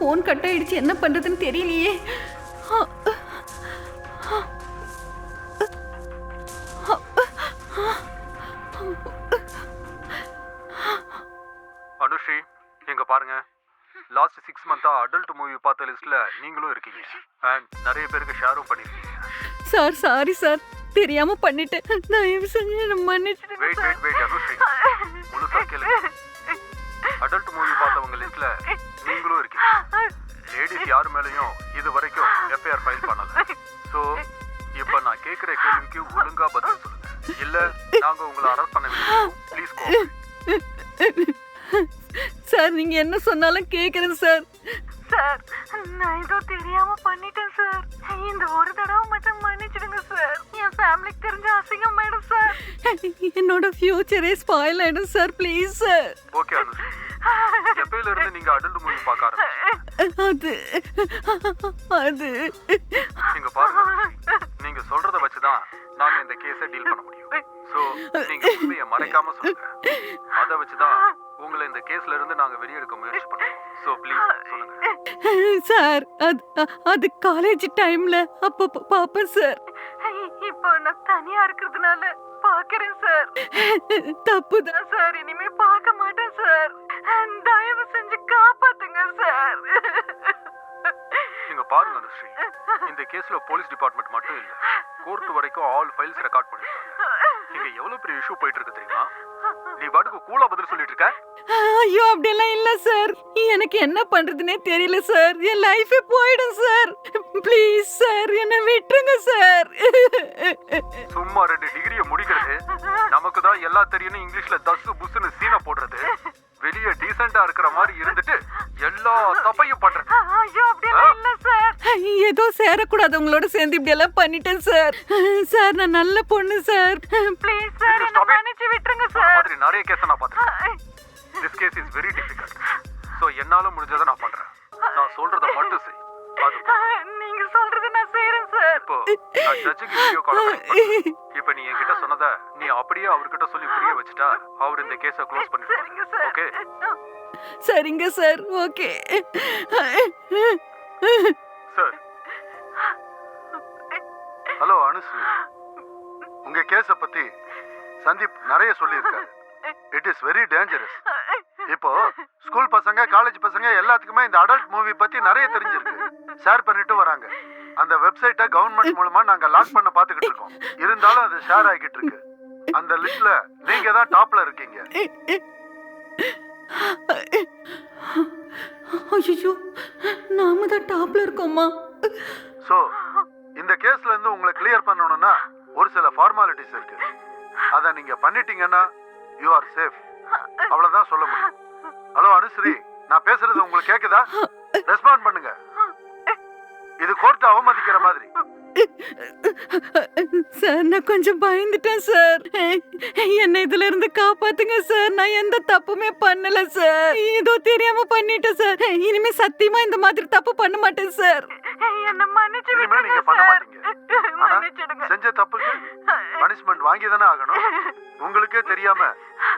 Phone cut ஆயிடுச்சு. என்ன பண்றதுன்னு தெரியலையே. அனுஸ்ரீ எங்க பாருங்க. Last six months adult movie பார்த்த லிஸ்ட்ல நீங்களும் இருக்கீங்க. அண்ட் நிறைய பேருக்கு ஷேரும் பண்ணிருக்கீங்க. சார் சாரி சார் தெரியாம பண்ணிட்டேன். தயவு செஞ்சு என்னை மன்னிச்சிடுங்க வெயிட். வெயிட் வெயிட் அனுஸ்ரீ முழுசா கேளுங்க. அடல்ட் மூவி பார்த்தவங்க லிஸ்ட்ல நீங்களும் இருக்கீங்க. லேடிஸ் யார் மேலயும் இது வரைக்கும் எஃப்ஐஆர் ஃபைல் பண்ணல. சோ இப்போ நான் கேக்குற கேள்விக்கு ஒழுங்கா பதில் சொல்லுங்க. இல்ல நாங்க உங்களை அரெஸ்ட் பண்ண ப்ளீஸ் கோ சார் நீங்க என்ன சொன்னாலும் கேக்குறேன் சார். சார் நான் ஏதோ தெரியாம பண்ணிட்டேன் சார். இந்த ஒரு தடவை மட்டும் மன்னிச்சிடுங்க சார். என் ஃபேமிலிக்கு தெரிஞ்ச அசிங்கமாயிடும் சார். என்னோட ஃபியூச்சரே ஸ்பாயில் ஆயிடும் sir please sir. Okay Anushree எப்பயில இருந்து நீங்க அடல்ட் மூவி பார்க்க ஆரம்பிச்சீங்க அது அது. நீங்க பாருங்க நீங்க சொல்றத வச்சுதான் நாங்க இந்த கேஸை டீல் பண்ண முடியும். சோ நீங்க உண்மையை மறைக்காம சொல்லுங்க. அத வச்சுதான் உங்களை இந்த கேஸ்ல இருந்து நாங்க வெளியெடுக்க முயற்சி பண்ணுவோம் சோ ப்ளீஸ் சொல்லுங்க. சார் அது அது காலேஜ் டைம்ல அப்போ பாப்பேன் சார். இப்போ நான் தனியா இருக்கிறதுனால பாக்குறேன் சார். தப்பு தான் நான் சார் இனிமே பார்க்க மாட்டேன் சார். தயவு செஞ்சு காப்பாத்துங்க சார். நீங்க பாருங்க அனுஸ்ரீ இந்த கேஸ்ல போலீஸ் டிபார்ட்மெண்ட் மட்டும் இல்ல. கோர்ட் வரைக்கும் ஆல் ஃபைல்ஸ் ரெக்கார்ட் பண்ணிருக்காங்க. இங்க எவ்வளவு பெரிய இஷ்யூ போயிட்டு இருக்கு தெரியுமா? நீ பாட்டுக்கு கூலா பதில் சொல்லிட்டு இருக்க? ஐயோ அப்படியெல்லாம் இல்ல சார். எனக்கு என்ன பண்றதுனே தெரியல சார். என் லைஃபே போயிடும் சார். ப்ளீஸ் சார் என்னை விட்டுருங்க சார். சும்மா ரெண்டு டிகிரியை முடிக்கிறது. நமக்கு தான் எல்லாம் தெரியும்னு இங்கிலீஷ்ல தசு புசுன்னு சீனை போடுறது. வெளியே டீசெண்டா இருக்கிற மாதிரி இருந்துட்டு எல்லா தப்பையும் பண்றது ஐயோ இல்ல சார். ஏதோ சேரக்கூடாது உங்களோட சேர்ந்து இப்படி எல்லாம் பண்ணிட்டேன் சார். சார் நான் நல்ல பொண்ணு சார். ப்ளீஸ் சார் என்ன. மன்னிச்சு விட்டுருங்க சார். மாதிரி நிறைய கேஸை நான் பார்த்துருக்கேன் this case is very difficult so என்னால முடிஞ்சதை நான் பண்றேன். நான் சொல்றத மட்டும் செய். நீங்க சொல்றது நான் செய்யறேன் சார். இப்போ நான் ஜட்ஜுக்கு வீடியோ கால் இப்போ நீ என்கிட்ட சொன்னத நீ அப்படியே அவர்கிட்ட சொல்லி புரிய வச்சுட்டா அவர் இந்த கேஸை க்ளோஸ் பண்ணிடுவாரு. ஓகே சரிங்க sir. Okay. Sir. Hello Anushree உங்க கேஸ பத்தி சந்தீப் நிறைய சொல்லியிருக்காரு. இட் இஸ் வெரி டேஞ்சரஸ் இப்போ ஸ்கூல் பசங்க காலேஜ் பசங்க எல்லாத்துக்குமே இந்த அடல்ட் மூவி பத்தி நிறைய தெரிஞ்சிருக்கு. ஷேர் பண்ணிட்டு வராங்க. அந்த வெப்சைட்டை கவர்மெண்ட் மூலமா நாங்க லாக் பண்ண பாத்துக்கிட்டு இருக்கோம். இருந்தாலும் அது ஷேர் ஆகிட்டு இருக்கு. அந்த லிஸ்ட்ல நீங்க தான் டாப்ல இருக்கீங்க. ஐயோ நாம தான் டாப்ல இருக்கோமா? சோ இந்த கேஸ்ல இருந்து உங்களை கிளியர் பண்ணணும்னா ஒரு சில ஃபார்மாலிட்டிஸ் இருக்கு. அத நீங்க பண்ணிட்டீங்கன்னா யூ ஆர் சேஃப் அவ்வளவுதான் சொல்ல முடியும். ஹலோ அனுஸ்ரீ நான் பேசுறது உங்களுக்கு கேக்குதா? ரெஸ்பாண்ட் பண்ணுங்க. இது கோர்ட் அவமதிக்கிற மாதிரி. சார் நான் கொஞ்சம் பயந்துட்டேன் சார். என்னை இதுல இருந்து காப்பாத்துங்க சார். நான் எந்த தப்புமே பண்ணல சார். ஏதோ தெரியாம பண்ணிட்டேன் சார். இனிமே சத்தியமா இந்த மாதிரி தப்பு பண்ண மாட்டேன் சார். என்ன மன்னிச்சு விட்டுருங்க நீங்க பண்ண சார். மாட்டீங்க. செஞ்ச தப்புக்கு பனிஷ்மெண்ட் வாங்கி தானே ஆகணும். உங்களுக்கே தெரியாம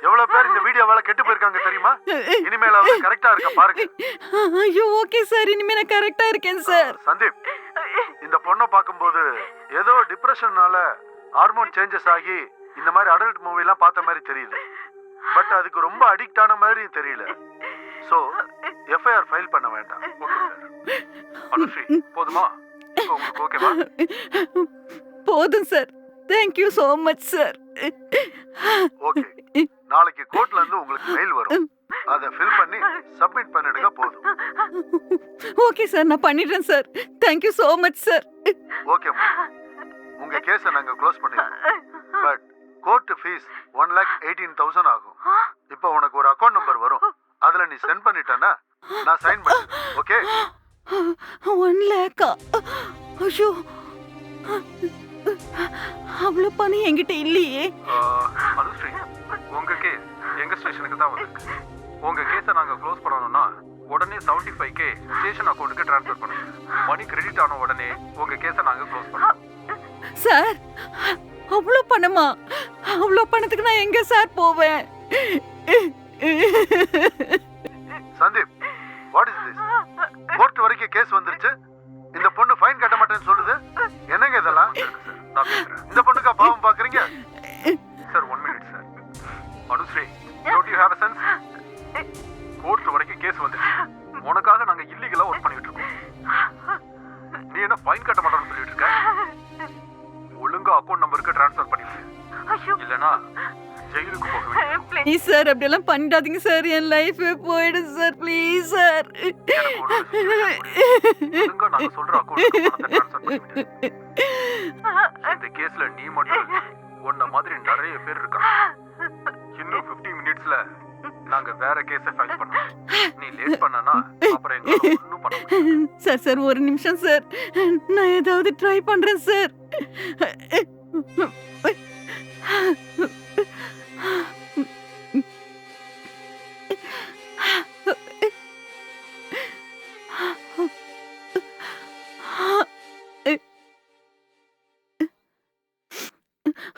எவ்வளவு பேர் இந்த வீடியோவால கெட்டு போயிருக்காங்க தெரியுமா? இனிமேலாவது கரெக்டா இருக்க பாருங்க. ஐயோ ஓகே சார் இனிமே நான் கரெக்டா இருக்கேன் சார் சந்தீப் இந்த பொண்ணை பார்க்கும்போது ஏதோ டிப்ரெஷன்னால ஹார்மோன் சேஞ்சஸ் ஆகி இந்த மாதிரி அடல்ட் மூவிலாம் பார்த்த மாதிரி தெரியுது. பட் அதுக்கு ரொம்ப அடிக்ட் ஆன மாதிரி தெரியல. ஸோ எஃப்ஐஆர் ஃபைல் பண்ண வேண்டாம். ஓகே சார் அனுஸ்ரீ போதுமா? உங்களுக்கு ஓகேவா போதும் sir thank you so much sir okay நாளைக்கு கோர்ட்ல இருந்து உங்களுக்கு மெயில் வரும். அதை ஃபில் பண்ணி சப்மிட் பண்ணிடுங்க போதும். ஓகே சார் நான் பண்ணிடுறேன் sir. Thank you so much sir okay உங்க கேஸை நாங்க க்ளோஸ் பண்ணிடுறோம். But court fees one lakh eighteen thousand ஆகும். இப்போ உனக்கு ஒரு அக்கௌண்ட் நம்பர் வரும். அதுல நீ சென்ட் பண்ணிட்டேன்னா நான் சைன் பண்ணிடுறேன். ஓகே ஒன் லேக்கா ஐயோ. அவ்வளோ பணம் என்கிட்ட இல்லையே. ஸ்டேஷனுக்கு தான் வந்திருக்கு உங்க கேஸை நாங்க க்ளோஸ் பண்ணணும்னா உடனே செவன்டி ஃபைவ் கே ஸ்டேஷன் அக்கௌண்ட்டுக்கு ட்ரான்ஸ்ஃபர் பண்ணுங்க. மணி கிரெடிட் ஆன உடனே உங்க கேஸை நாங்க க்ளோஸ் பண்ணுவோம். சார் அவ்வளோ பணமா? அவ்வளோ பணத்துக்கு நான் எங்க சார் போவேன்? Sandeep what is this court வரைக்கும் கேஸ் வந்துருச்சு. இந்த பொண்ணு ஃபைன் கட்ட இல்லனா ஜெயிலுக்கு போக ப்ளீஸ் சார் அப்படியெல்லாம் பண்ணிடாதீங்க சார் என் லைஃபே போயிடும் சார் ப்ளீஸ் சார் எனக்கு ஒரு. ஒழுங்கா நாங்க சொல்ற பணத்தை ட்ரான்ஸ்ஃபர் பண்ணிவிடு இந்த கேஸ்ல நீ மட்டும் இல்ல. உன்ன மாதிரி நிறைய பேர் இருக்காங்க. இன்னும் 15 மினிட்ஸ்ல நாங்க வேற கேஸ ஃபைல் பண்ணுவோம் நீ லேட் பண்ணனா அப்புறம் எங்களால ஒண்ணும் பண்ண முடியாது. சார் சார் ஒரு நிமிஷம் சார் நான் ஏதாவது ட்ரை பண்றேன் சார்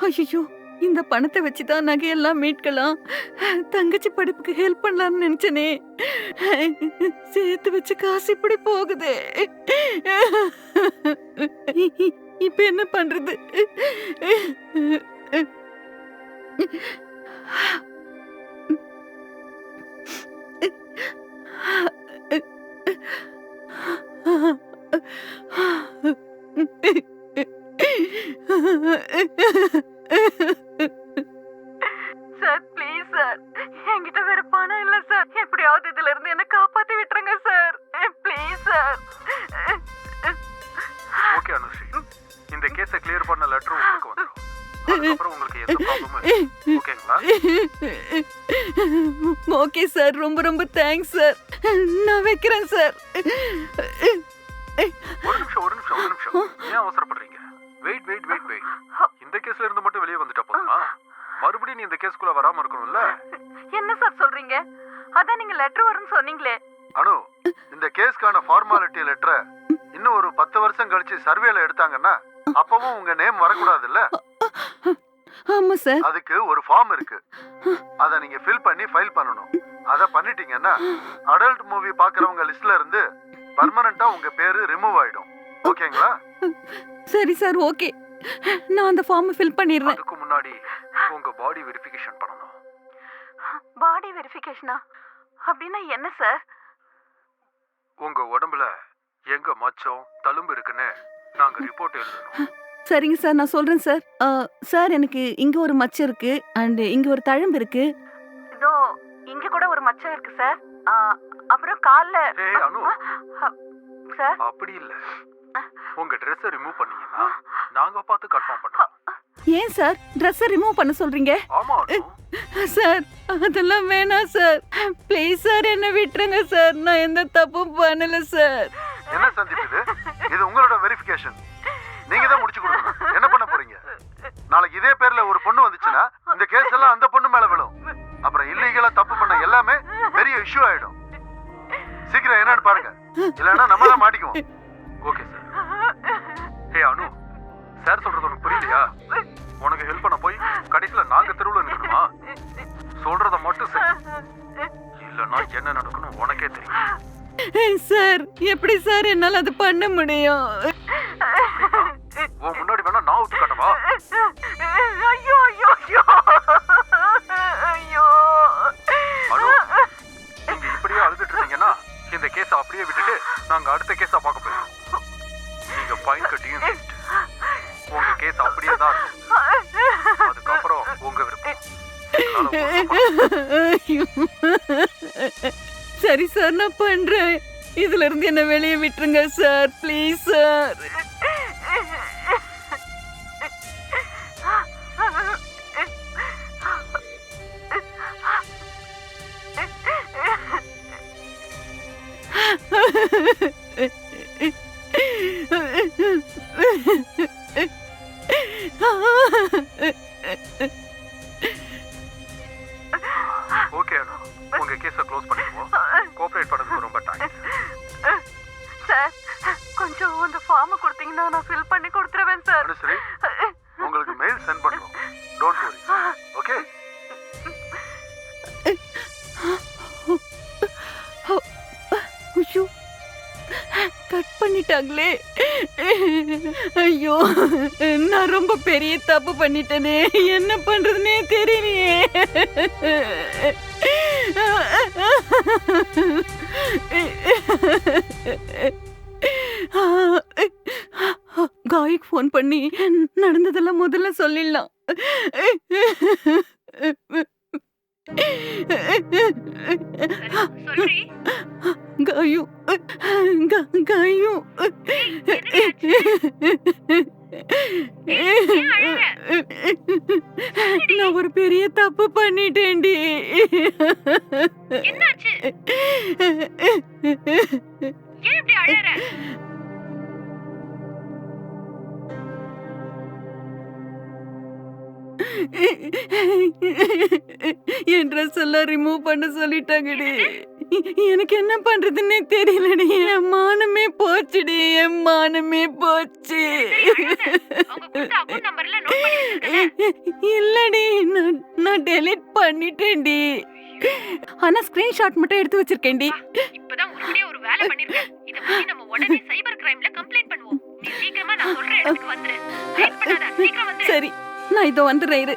ஐயோ இந்த பணத்தை வச்சு தான் நகையெல்லாம் மீட்கலாம். தங்கச்சி படிப்புக்கு ஹெல்ப் பண்ணலாம்னு நினைச்சனே. சேர்த்து வச்சு காசு இப்படி போகுதே. இப்ப என்ன பண்றது? சார் ப்ளீஸ் சார் என்கிட்ட வேற பணம் இல்ல சார் எப்படியாவது இதுல இருந்து என்ன காப்பாத்தி விட்டுருங்க sir please sir okay Anushi இந்த கேஸை கிளியர் பண்ண லெட்டர் உங்களுக்கு வந்துடும் ஓகே சார் ரொம்ப ரொம்ப தேங்க்ஸ் சார். நான் வைக்கிறேன் சார். ஒரு நிமிஷம் ஒரு நிமிஷம் ஒரு நிமிஷம். ஏன் அவசரப்படுறீங்க? வெயிட் வெயிட் வெயிட் வெயிட் இந்த கேஸ்ல இருந்து மட்டும் வெளியே வந்துட்டா போதுமா? மறுபடியும் நீ இந்த கேஸ்க்குள்ள வராம இருக்கணும்ல? என்ன சார் சொல்றீங்க? அதான் நீங்க லெட்டர் வரும்னு சொன்னீங்களே. அனு இந்த கேஸ்க்கான ஃபார்மாலிட்டி லெட்டரை இன்னும் ஒரு பத்து வருஷம் கழிச்சு சர்வேல எடுத்தாங்கன்னா அப்பவும் உங்க நேம் வரக்கூடாதுல்ல? ஆமா சார். அதுக்கு ஒரு ஃபார்ம் இருக்கு. அத நீங்க ஃபில் பண்ணி ஃபைல் பண்ணணும். அத பண்ணிட்டீங்கன்னா அடல்ட் மூவி பாக்குறவங்க லிஸ்ட்ல இருந்து பர்மனண்டா உங்க பேரு ரிமூவ் ஆயிடும். ஓகேங்களா? சரி சார் ஓகே. நான் அந்த ஃபார்மை ஃபில் பண்ணிடுறேன். அதுக்கு முன்னாடி உங்க பாடி வெரிஃபிகேஷன் பண்ணணும். பாடி வெரிஃபிகேஷனா அப்படின்னா என்ன சார்? உங்க உடம்புல எங்க மச்சம் தழும்பு இருக்குன்னு நாங்க ரிப்போர்ட் எழுதணும். சரிங்க சார் நான் சொல்றேன் சார். ஆ, சார் எனக்கு இங்க ஒரு மச்சம் இருக்கு. அண்ட் இங்க ஒரு தழும்பு இருக்கு. இதோ இங்க கூட ஒரு மச்சம் இருக்கு சார். ஆ, அப்புறம் கால்ல ஏய் அனு. சார். அப்படி இல்ல. உங்க ட்ரெஸ்ஸை ரிமூவ் பண்ணீங்கன்னா நாங்க பார்த்து கன்ஃபார்ம் பண்றோம் ஏன் சார்? ட்ரெஸ்ஸை ரிமூவ் பண்ண சொல்றீங்க? ஆமா அனு. சார் அதெல்லாம் வேணாம் சார். ப்ளீஸ் சார் என்ன விட்டுருங்க சார். நான் எந்த தப்பும் பண்ணல சார். என்ன சந்தீப் இது? இது உங்களோட வெரிஃபிகேஷன் நீங்க தான் முடிச்சு கொடுக்கணும். என்ன பண்ண போறீங்க? நாளைக்கு இதே பேர்ல ஒரு பொண்ணு வந்துச்சுன்னா இந்த கேஸ் எல்லாம் அந்த பொண்ணு மேல விழும். அப்புறம் இல்லீகலா தப்பு பண்ண எல்லாமே பெரிய இஷ்யூ ஆயிடும். சீக்கிரம் என்னன்னு பாருங்க. இல்லைன்னா நம்ம தான் மாட்டிக்குவோம். Okay sir hey Anu sir சொல்றது உனக்கு புரியலையா? உனக்கு ஹெல்ப் பண்ண போய் கடைசியில நாங்க தெருவில் நிக்கணுமா? சொல்றத மட்டும் சார். இல்லைன்னா என்ன நடக்கணும் உனக்கே தெரியும். சார் எப்படி சார் என்னால் அது பண்ண முடியும்? கேஸை விட்டுட்டு நாங்க அடுத்த கேஸா பார்க்க போறோம் நீங்க ஃபைன் கட்டியும் உங்க கேஸ் அப்படியே தான் இருக்கும். அதுக்கப்புறம் உங்க விருப்பம். சரி சார் நான் பண்றேன். இதுல இருந்து என்ன வெளியே விட்டுருங்க சார் ப்ளீஸ் சார். நான் ரொம்ப பெரிய தப்பு பண்ணிட்டேனே. என்ன பண்றதுனே தெரியலையே. காய்க்கு ஃபோன் பண்ணி நடந்ததெல்லாம் முதல்ல சொல்லிடலாம். காயும் காயும் நான் ஒரு பெரிய தப்பு பண்ணிட்டேன்டி. என்னாச்சு? ஏன் இப்படி அழற? என் ட்ரெஸ் எல்லாம் ரிமூவ் பண்ண சொல்லிட்டாங்கடி. எனக்கு என்ன பண்றதுன்னே தெரியலடி. என் மானமே போச்சுடி என் மானமே போச்சு. இல்லடி நான் நான் டெலீட் பண்ணிட்டேன்டி. ஆனா ஸ்கிரீன்ஷாட் மட்டும் எடுத்து வச்சிருக்கேன்டி. இப்பதான் உருப்படியா ஒரு வேலை பண்ணிருக்கேன் இத பத்தி நம்ம உடனே சைபர் கிரைம்ல கம்ப்ளைண்ட் பண்ணுவோம் நீ சீக்கிரமா நான் சொல்ற இடத்துக்கு வந்துரு சீக்கிரம் வந்துரு சரி. நான் இதோ வந்துடுறேன் இரு.